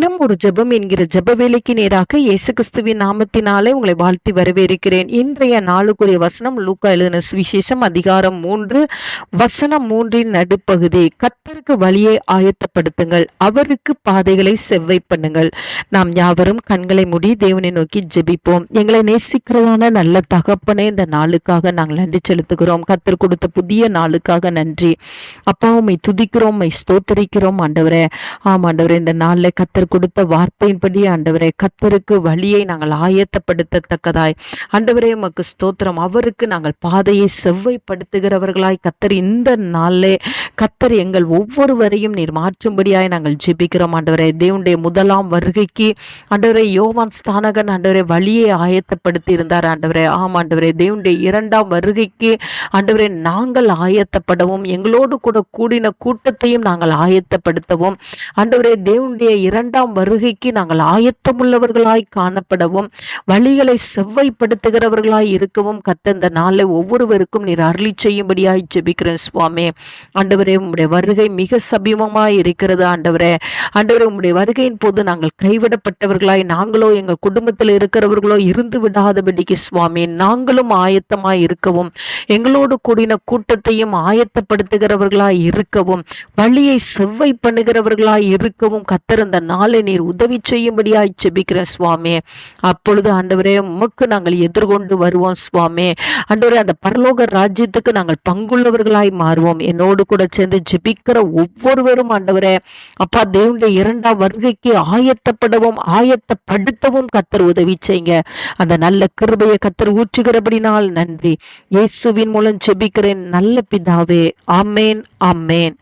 தினம் ஒரு ஜெபம் என்கிற ஜெப வேலைக்கு நேராக இயேசு கிறிஸ்துவின் நாமத்தினாலே உங்களை வாழ்த்தி வரவேற்கிறேன். இன்றைய நாளுக்குரிய வசனம் லூக்கா எழுதின சுவிசேஷம் அதிகாரம் மூன்று வசனம் மூன்றின் நடுப்பகுதி கத்தருக்கு வழியை ஆயத்தப்படுத்துங்கள் அவருக்கு பாதைகளை செவ்வை பண்ணுங்கள். நாம் யாவரும் கண்களை மூடி தேவனை நோக்கி ஜெபிப்போம். எங்களை நேசிக்கிறதான நல்ல தகப்பனே இந்த நாளுக்காக நாங்கள் நன்றி செலுத்துகிறோம். கத்தர் கொடுத்த புதிய நாளுக்காக நன்றி. அப்பா உண்மை துதிக்கிறோம் ஸ்தோத்தரிக்கிறோம் ஆண்டவரே. ஆமாண்டவரே இந்த நாளில் கத்தர் கொடுத்த வார்த்தையின்படி ஆண்டவரே கத்தருக்கு வழியை நாங்கள் ஆயத்தப்படுத்தத்தக்கதாய். ஆண்டவரே உமக்கு ஸ்தோத்திரம். அவருக்கு நாங்கள் பாதையை செவ்வைப்படுத்துகிறவர்களாய். கத்தர் இந்த நாளிலே கத்தர் எங்கள் ஒவ்வொருவரையும் நீர் மாற்றும்படியாய் நாங்கள் ஜெபிக்கிறோம் ஆண்டவரே. தேவனுடைய முதலாம் வருகைக்கு ஆண்டவரே யோவான் ஸ்தானகன் ஆண்டவரே வழியை ஆயத்தப்படுத்தி இருந்தார் ஆண்டவரே. ஆம் ஆண்டவரே தேவனுடைய இரண்டாம் வருகைக்கு ஆண்டவரே நாங்கள் ஆயத்தப்படவும் எங்களோடு கூட கூடின கூட்டத்தையும் நாங்கள் ஆயத்தப்படுத்தவும். ஆண்டவரே தேவனுடைய இரண்டாம் வருகைக்கு நாங்கள் ஆயத்தமுள்ளவர்களாய் காணப்படவும் வழிகளை செவ்வைப்படுத்துகிறவர்களாய் இருக்கவும் கத்தந்த நாளை ஒவ்வொருவருக்கும் நீர் அருளி செய்யும்படியாய் ஜெபிக்கிறேன் சுவாமி. ஆண்டவரே உம்முடைய வருகை மிக சமீபமாய் இருக்கிறது ஆண்டவரே. ஆண்டவரே உம்முடைய வருகையின் போது நாங்கள் கைவிடப்பட்டவர்களாய் நாங்களோ எங்கள் குடும்பத்தில் இருக்கிறவர்களோ இருந்து விடாதபடிக்கு சுவாமி நாங்களும் ஆயத்தமாய் இருக்கவும் எங்களோடு கூடின கூட்டத்தையும் ஆயத்தப்படுத்துகிறவர்களாய் இருக்கவும் வழியை செவ்வை பண்ணுகிறவர்களாய் இருக்கவும் கத்திருந்த நாள் நாளை நீர் உதவி செய்யும்படியாய் ஜெபிக்கிறேன் சுவாமி. அப்பொழுது ஆண்டவரே உமக்கு நாங்கள் எதிர்கொண்டு வருவோம் சுவாமி. ஆண்டவரே அந்த பரலோக ராஜ்யத்துக்கு நாங்கள் பங்குள்ளவர்களாய் மாறுவோம். என்னோடு கூட சேர்ந்து ஜெபிக்கிற ஒவ்வொருவரும் ஆண்டவரே அப்பா தேவனுடைய இரண்டாம் வருகைக்கு ஆயத்தப்படவும் ஆயத்தப்படுத்தவும் கத்தர் உதவி செய்யுங்க. அந்த நல்ல கிருபையை கத்தர் ஊற்றுகிறபடினால் நன்றி. இயேசுவின் மூலம் ஜெபிக்கிறேன். நல்ல பிதாவே ஆமேன் ஆமேன்.